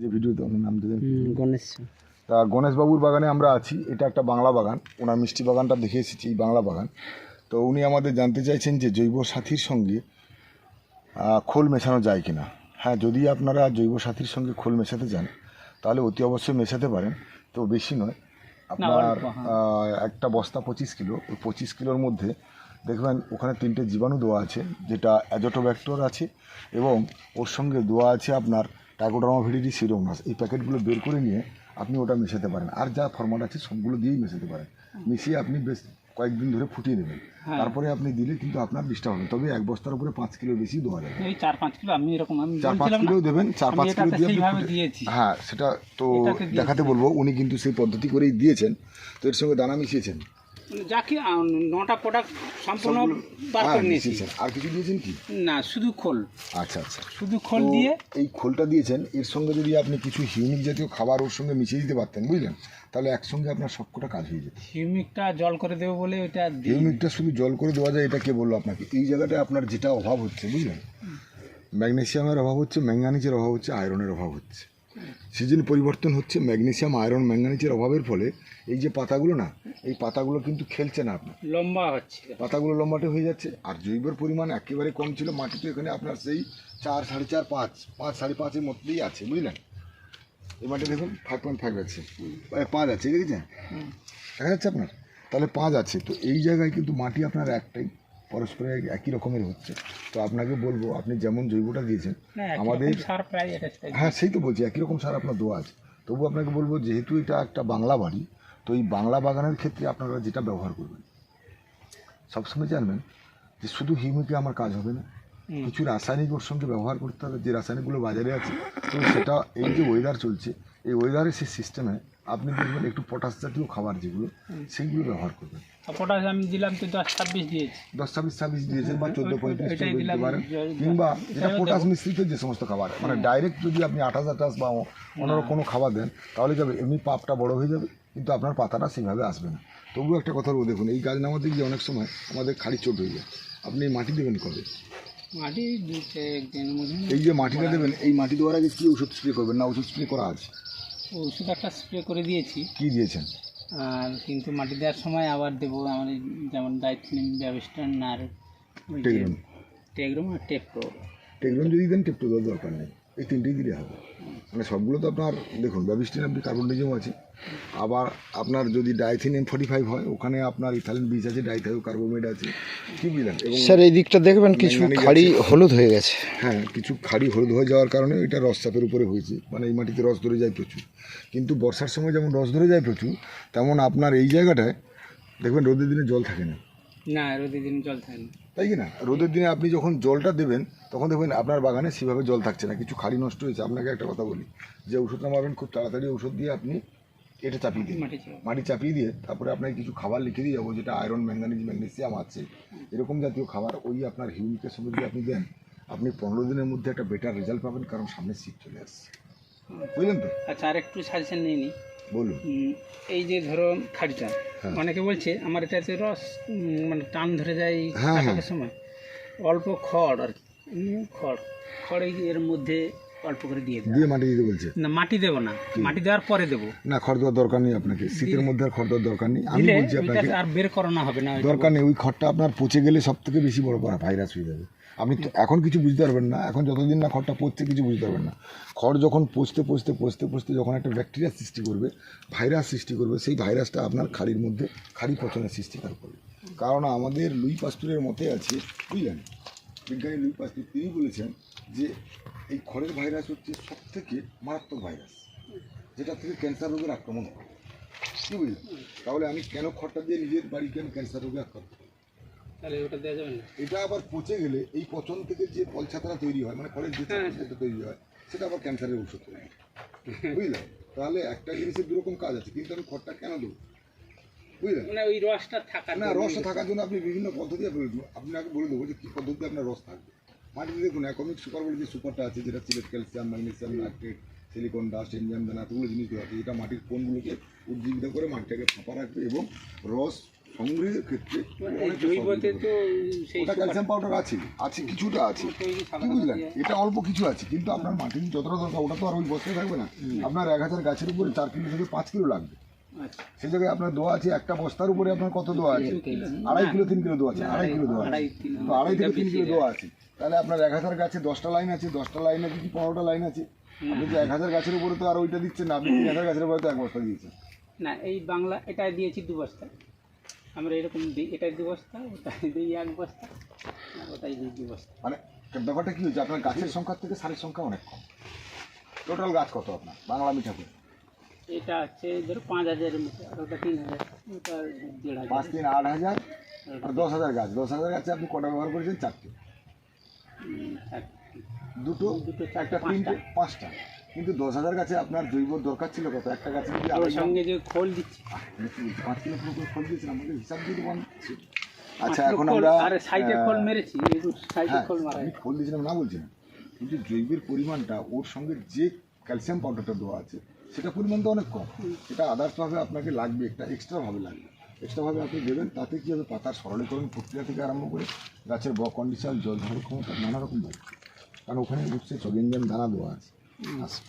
যে ভিডিওতে ওনার নাম দেবেন গণেশ তা গণেশবাবুর বাগানে আমরা আছি এটা একটা বাংলা বাগান ওনার মিষ্টি বাগানটা দেখে এসেছি এই বাংলা বাগান। তো উনি আমাদের জানতে চাইছেন যে জৈব সাথীর সঙ্গে খোল মেশানো যায় কিনা। হ্যাঁ যদি আপনারা জৈব সাথীর সঙ্গে খোল মেশাতে চান তাহলে অতি অবশ্যই মেশাতে পারেন তো বেশি নয়। আপনার হ্যাঁ। একটা বস্তা পঁচিশ কিলো ওই পঁচিশ কিলোর মধ্যে দেখবেন ওখানে তিনটে জীবাণু দেওয়া আছে যেটা অ্যাজোটোব্যাক্টর আছে এবং ওর সঙ্গে দেওয়া আছে আপনার টাইকোডার্মা ভিডিডি সিরোমাস এই প্যাকেটগুলো বের করে নিয়ে আপনি ওটা মেশাতে পারেন। আর যা ফরম্যাট আছে সবগুলো দিয়েই মেশাতে পারেন। মিশিয়ে আপনি বেশ কয়েকদিন ধরে ফুটিয়ে নেবেন হ্যাঁ। তারপরে আপনি দিলে কিন্তু আপনার ডিস্টার্ব হবে তবে এক বস্তার উপরে পাঁচ কিলো বেশি দেওয়া যাবে। চার পাঁচ কিলো আমি এরকম চার পাঁচ কিলো দেবেন চার পাঁচ কিলো দিয়ে হ্যাঁ সেটা তো দেখাতে বলব। উনি কিন্তু সেই পদ্ধতি করেই দিয়েছেন। তো এর সঙ্গে দানা মিশিয়েছেন। যাকে আহ, নটা প্রোডাক্ট সম্পূর্ণ বার হ্যাঁ, করে নিয়েছি। আর কিছু দিয়েছেন কি? না শুধু খোল। আচ্ছা আচ্ছা। শুধু খোল দিয়ে এই খোলটা দিয়েছেন এর সঙ্গে যদি আপনি কিছু হিউমিক জাতীয় খাবার ওর সঙ্গে মিশিয়ে দিতে পারতেন বুঝলেন? তাহলে একসঙ্গে আপনার সবকটা কাজ হয়ে যেত। হিউমিকটা জল করে দেবো বলে ওইটা হিউমিকটা শুধু জল করে দেওয়া যায় এটা কে বলল আপনাকে? এই জায়গাটায় আপনার যেটা অভাব হচ্ছে বুঝলেন? ম্যাগনেসিয়ামের অভাব হচ্ছে ম্যাঙ্গানিজের অভাব হচ্ছে আয়রনের অভাব হচ্ছে। সিজন পরিবর্তন হচ্ছে ম্যাগনেসিয়াম আয়রন ম্যাঙ্গানিজের অভাবের ফলে এই যে পাতাগুলো না এই পাতাগুলো কিন্তু খেলছে না আপনার। লম্বা হচ্ছে। পাতাগুলো লম্বাটে হয়ে যাচ্ছে আর জৈবের পরিমাণ একেবারে কম ছিল মাটি তো এখানে আপনার সেই চার সাড়ে চার পাঁচ পাঁচ সাড়ে পাঁচের মধ্যেই আছে বুঝলেন? এই মাটি দেখুন ফাইভ পয়েন্ট ফাইভ আছে পাঁচ আছে দেখেছেন দেখা যাচ্ছে আপনার? তাহলে পাঁচ আছে তো এই জায়গায় কিন্তু মাটি আপনার একটাই। পরস্পর এক- একই রকমের হচ্ছে। তো আপনাকে বলব আপনি যেমন জৈবটা দিয়েছেন আমাদের। হ্যাঁ সেই তো বলছি একই রকম সার আপনার দোয়া আছে। তবু আপনাকে বলব যেহেতু এটা একটা বাংলা বাড়ি তো এই বাংলা বাগানের ক্ষেত্রে আপনারা যেটা ব্যবহার করবেন সবসময় জানবেন যে শুধু হিউমিকে আমার কাজ হবে না কিছু রাসায়নিক ওর সঙ্গে ব্যবহার করতে হবে যে রাসায়নিকগুলো বাজারে আছে তো সেটা এই যে ওয়েদার চলছে এই ওয়েদারের সেই সিস্টেমে আপনি দেখবেন একটু পটাশ জাতীয় খাবার যেগুলো সেইগুলো ব্যবহার করবেন। পটাশ আমি দিলাম তো দশ ছাব্বিশ দিয়েছি। দশ ছাব্বিশ ছাব্বিশ দিয়েছেন বা চোদ্দ পঁয়ত্রিশ দিতে পারেন। কিংবা যেটা পটাশ মিশ্রিত যে সমস্ত খাবার মানে ডাইরেক্ট যদি আপনি আঠাশ আঠাশ বা অন্য কোনো খাবার দেন তাহলে যাবে এমনি পাপটা বড় হয়ে যাবে কিন্তু আপনার পাতাটা সেইভাবে আসবে না। তবুও একটা কথা বলব দেখুন এই গাছ নামাতে গিয়ে অনেক সময় আমাদের খাড়ি চোট হয়ে যায়। আপনি মাটি দেবেন কবে? মাটি এই যে মাটিটা দেবেন এই মাটি দেওয়ার আগে কী ওষুধ স্প্রে করবেন? না ওষুধ স্প্রে করা আছে? ওষুধ একটা স্প্রে করে দিয়েছি। কি দিয়েছেন? আর কিন্তু মাটি দেওয়ার সময় আবার দেবো আমাদের যেমন দায়িত্বনিম ব্যবস্থান আর ওই যে আর টেপ্রো টেগরন যদি দেন টেপটো দেওয়ার দরকার নেই। এই তিনটেই দিলে হবে। মানে সবগুলো তো আপনার দেখুন ব্যবস্থিন আপনি কার্বন ডিজম আছে। আবার আপনার যদি ডাইথিন এম ফর্টি ফাইভ হয় ওখানে আপনার ইথালিন বীজ আছে ডাইথাইও কার্বোমেড আছে। কি বুঝলেন? এবং স্যার এই দিকটা দেখবেন কিছু খাড়ি হলুদ হয়ে গেছে। হ্যাঁ কিছু খাড়ি হলুদ হয়ে যাওয়ার কারণে এটা রসচাপের উপরে হয়েছে। মানে এই মাটিতে রস ধরে যায় প্রচুর। কিন্তু বর্ষার সময় যেমন রস ধরে যায় প্রচুর তেমন আপনার এই জায়গাটায় দেখবেন রোদের দিনে জল থাকে না। না রোদে দিন জল থাকে না। তাই কি না? রোদের দিনে আপনি যখন জলটা দেবেন তখন দেখবেন আপনার বাগানে সেভাবে জল থাকছে না কিছু খাড়ি নষ্ট হয়েছে। আপনাকে একটা কথা বলি যে ওষুধটা মারবেন খুব তাড়াতাড়ি ওষুধ দিয়ে আপনি এটা চাপিয়ে দিন। মাটি চাপিয়ে দিয়ে তারপরে আপনাকে কিছু খাবার লিখে দিয়ে যাব যেটা আয়রন ম্যাঙ্গানিজ ম্যাগনেসিয়াম আছে। এরকম জাতীয় খাবার ওই আপনার হিউমিকের সঙ্গে যদি আপনি দেন আপনি পনেরো দিনের মধ্যে একটা বেটার রেজাল্ট পাবেন কারণ সামনে শীত চলে আসছে। বুঝলেন তো? আচ্ছা আর একটু সাজেশন নিয়ে নিই। বলুন এই যে ধরো খাড়িটা হ্যাঁ। অনেকে বলছে আমার এটাতে রস মানে টান ধরে যায় হ্যাঁ, হ্যাঁ। সময় অল্প খড় আর কি খড় খড় এর মধ্যে অল্প করে দিয়ে দেবো দিয়ে মাটি দিতে বলছে? না মাটি দেবো না। মাটি দেওয়ার পরে দেবো। না খড় দেওয়ার দরকার নেই আপনাকে। শীতের মধ্যে আর খড় দেওয়ার দরকার নেই। আমি দিলে বলছি ওইটা আপনাকে আর বের করানো হবে না দরকার নেই। ওই খড়টা আপনার পচে গেলে সব থেকে বেশি বড় বড় ভাইরাস হয়ে যাবে। আপনি তো এখন কিছু বুঝতে পারবেন না। এখন যতদিন না খড়টা পচছে কিছু বুঝতে পারবেন না। খড় যখন পচতে পচতে পচতে পচতে যখন একটা ব্যাকটেরিয়া সৃষ্টি করবে ভাইরাস সৃষ্টি করবে সেই ভাইরাসটা আপনার খাড়ির মধ্যে খাড়ি পচনের সৃষ্টিকার করবে কারণ আমাদের লুই পাস্তুরের মতে আছে বুঝলেন বিজ্ঞানী লুই পাস্তুর তিনি বলেছেন যে এই খড়ের ভাইরাস হচ্ছে সব থেকে মারাত্মক ভাইরাস যেটা থেকে ক্যান্সার রোগের আক্রমণ হয়। কি বুঝলেন তাহলে আমি কেন খড়টা দিয়ে নিজের বাড়ি কেন ক্যান্সার রোগে আক্রান্ত? তাহলে ওটা দেওয়া যাবে না। এটা আবার পচে গেলে এই পচন থেকে যে পলছাতারা তৈরি হয় মানে ফলের যে চাপটা তৈরি হয় সেটা আবার ক্যান্সারের ওষুধ তৈরি হয়। বুঝলেন তাহলে একটা জিনিসের দুরকম কাজ আছে কিন্তু আমি খড়টা কেন দেবো? বুঝলেন মানে ওই রসটা থাকার না জন্য। রস থাকার জন্য আপনি বিভিন্ন পদ্ধতি আপনাকে বলে দেবো যে কী পদ্ধতি আপনার রস থাকবে। মাটিতে দেখুন অ্যাকমিক সুপার বলে যে সুপারটা আছে যেটা Sylhet calcium magnesium nitrate silicon dust enzyme দানা এতগুলো জিনিস দেওয়া আছে যেটা মাটির কোনগুলোকে উজ্জীবিত করে মাটিটাকে ফাঁপা রাখবে এবং রস সংগ্রহের ক্ষেত্রে সেই ওটা ক্যালসিয়াম পাউডার আছে আছে কিছুটা আছে। কি বুঝলেন? এটা অল্প কিছু আছে কিন্তু আপনার মাটির যতটা দরকার ওটা তো আর ওই বস্তায় থাকবে না। আপনার এক হাজার গাছের উপরে চার কিলো থেকে পাঁচ কিলো লাগবে। আচ্ছা। সেই জায়গায় আপনার দোয়া আছে একটা বস্তার উপরে আপনার কত দোয়া আছে? আড়াই কিলো তিন কিলো। দোয়া আছে আড়াই কিলো দোয়া আছে। তো আড়াই থেকে তিন কিলো দোয়া আছে। তাহলে আপনার এক হাজার গাছে দশটা লাইন আছে দশটা লাইন আছে কি পনেরোটা লাইন আছে? আপনি তো এক হাজার গাছের উপরে তো আর ওইটা দিচ্ছেন না আপনি তিন হাজার গাছের উপরে তো এক বস্তা দিয়েছেন। না এই বাংলা এটা দিয়েছি দু বস্তা। আমরা এরকম দিই এটাই দু বস্তা ওটাই দিই এক বস্তা ওটাই দিই দু বস্তা। মানে ব্যাপারটা কি হচ্ছে আপনার গাছের সংখ্যার থেকে সারের সংখ্যা অনেক কম। টোটাল গাছ কত আপনার? বাংলা মিঠাপুর। এটা হচ্ছে ধরো পাঁচ হাজারের মতো আর ওটা তিন হাজার ওটা দেড় হাজার। পাঁচ তিন আট হাজার আর দশ হাজার গাছ দশ হাজার গাছে আপনি কটা ব্যবহার করেছেন? চারটে। দুটো দুটো, একটা তিনটে পাঁচটা। কিন্তু দশ হাজার গাছে আপনার জৈব দরকার ছিল কত? একটা গাছে যদি গ্রাম- সঙ্গে যে খোল দিচ্ছি। পাঁচ কিলো পুরো করে ফল দিয়েছেন আমাকে হিসাব দিয়ে দেবো। আচ্ছা এখন খোল, আমরা আর সাইডে খোল মেরেছি সাইডে হ্যাঁ খোল মারা আমি খোল দিয়েছিলাম না বলছি না। কিন্তু জৈবের পরিমাণটা ওর সঙ্গে যে ক্যালসিয়াম পাউডারটা দেওয়া আছে সেটা পরিমাণ তো অনেক কম। সেটা আদার্সভাবে আপনাকে লাগবে, একটা এক্সট্রাভাবে লাগবে। এক্সট্রাভাবে আপনি দেবেন, তাতে কী হবে? পাতার সরলীকরণ প্রক্রিয়া থেকে আরম্ভ করে গাছের ব কন্ডিশন জল ধরার ক্ষমতা, নানা রকম কারণ ওখানে হচ্ছে চগেঞ্জাম দানা দেওয়া আছে। আচ্ছা।